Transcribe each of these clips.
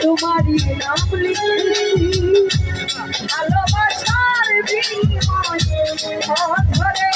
তোমারি নাম ভালোবাসার বিনিময়ে ধরে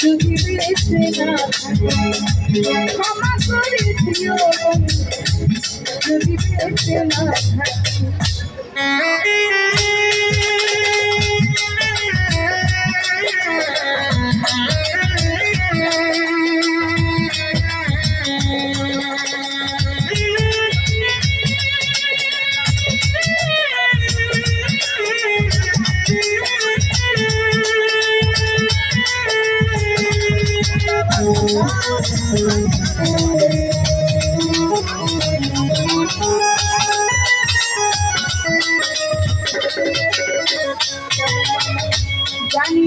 যদি বেঁচে না ক্ষমা করে দিও যদি বেঁচে না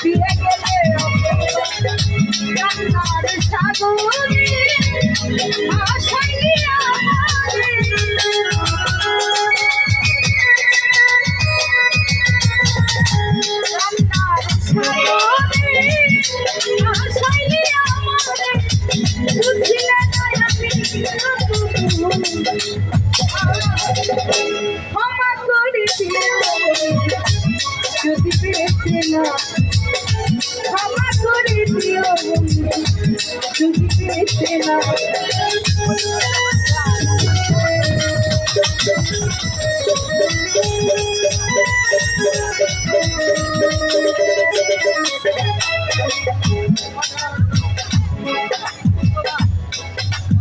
ফিরে গেলে কান্নার সাগরে আশায় Just be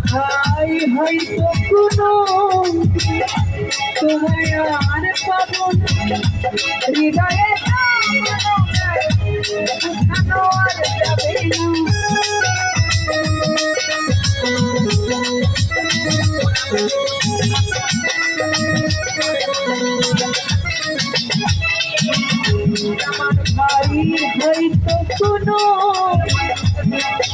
হাই হাই কখনো তোমায় হৃদয়ে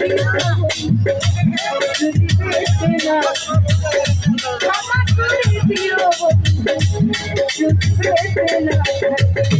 Thank you.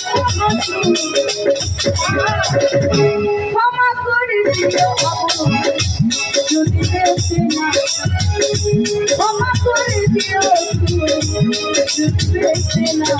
ক্ষমা করে দিও যদি বেশি না ক্ষমা করে দিও। যদি বেশি না